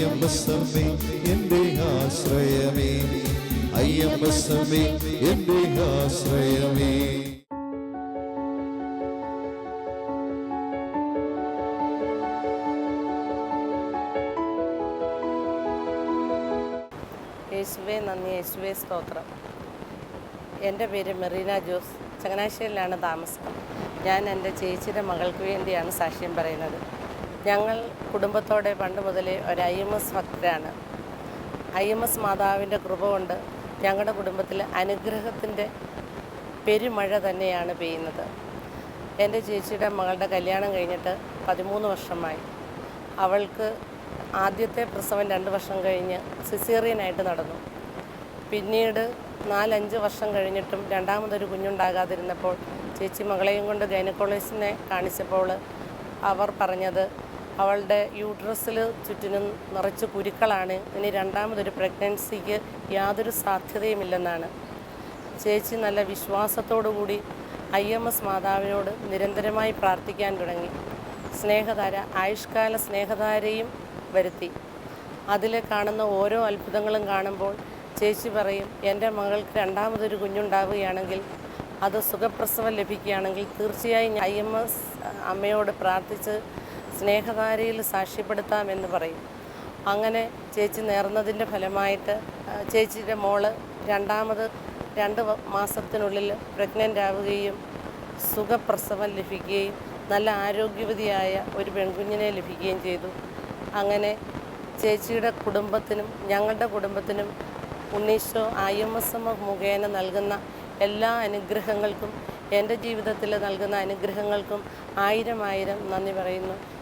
അയ്യമ്പസമ്മേ എന്റെ ആശ്രയമേ. അയ്യമ്പസമ്മേ എന്റെ ആശ്രയമേ. യേശുവേ നന്ദി. യേശുവേ സ്തോത്രം. എന്റെ പേര് മെറീന ജോസ്. ചങ്ങനാശ്ശേരിയിലാണ് താമസം. ഞാൻ എന്റെ ചേച്ചിയുടെ മകൾക്ക് വേണ്ടിയാണ് സാക്ഷ്യം പറയുന്നത്. ഞങ്ങൾ കുടുംബത്തോടെ പണ്ട് മുതലേ ഒരു ഐ എം എസ് ഭക്തരാണ്. ഐ എം എസ് മാതാവിന്റെ കൃപ കൊണ്ട് ഞങ്ങളുടെ കുടുംബത്തിൽ അനുഗ്രഹത്തിന്റെ പെരുമഴ തന്നെയാണ് പെയ്യുന്നത്. എന്റെ ചേച്ചിയുടെ മകളുടെ കല്യാണം കഴിഞ്ഞിട്ട് പതിമൂന്ന് വർഷമായി. അവൾക്ക് ആദ്യത്തെ പ്രസവം രണ്ട് വർഷം കഴിഞ്ഞ് സിസേറിയനായിട്ട് നടന്നു. പിന്നീട് നാലഞ്ച് വർഷം കഴിഞ്ഞിട്ടും രണ്ടാമതൊരു കുഞ്ഞുണ്ടാകാതിരുന്നപ്പോൾ ചേച്ചി മകളെയും കൊണ്ട് ഗൈനക്കോളജിസ്റ്റിനെ കാണിച്ചപ്പോൾ അവർ പറഞ്ഞത് അവളുടെ യൂട്രസിൽ ചുറ്റിനും നിറച്ച് കുരുക്കളാണ്. ഇനി രണ്ടാമതൊരു പ്രഗ്നൻസിക്ക് യാതൊരു സാധ്യതയുമില്ലെന്നാണ്. ചേച്ചി നല്ല വിശ്വാസത്തോടു കൂടി ഐ എം എസ് മാതാവിനോട് നിരന്തരമായി പ്രാർത്ഥിക്കാൻ തുടങ്ങി. സ്നേഹധാര ആയുഷ്കാല സ്നേഹധാരയും വരുത്തി. അതിൽ കാണുന്ന ഓരോ അത്ഭുതങ്ങളും കാണുമ്പോൾ ചേച്ചി പറയും എന്റെ മകൾക്ക് രണ്ടാമതൊരു കുഞ്ഞുണ്ടാവുകയാണെങ്കിൽ അത് സുഖപ്രസവം ലഭിക്കുകയാണെങ്കിൽ തീർച്ചയായും ഐ എം എസ് അമ്മയോട് പ്രാർത്ഥിച്ച് സ്നേഹധാരയിൽ സാക്ഷ്യപ്പെടുത്താമെന്ന് പറയും. അങ്ങനെ ചേച്ചി നേർന്നതിന്റെ ഫലമായിട്ട് ചേച്ചിയുടെ മോൾ രണ്ടാമത് രണ്ട് മാസത്തിനുള്ളിൽ പ്രഗ്നന്റ് ആവുകയും സുഖപ്രസവം ലഭിക്കുകയും നല്ല ആരോഗ്യവതിയായ ഒരു പെൺകുഞ്ഞിനെ ലഭിക്കുകയും ചെയ്തു. അങ്ങനെ ചേച്ചിയുടെ കുടുംബത്തിനും ഞങ്ങളുടെ കുടുംബത്തിനും ഉണ്ണീശോ ഐ എം എസ് എം മുഖേന നൽകുന്ന എല്ലാ അനുഗ്രഹങ്ങൾക്കും എന്റെ ജീവിതത്തിൽ നൽകുന്ന അനുഗ്രഹങ്ങൾക്കും ആയിരം ആയിരം നന്ദി പറയുന്നു.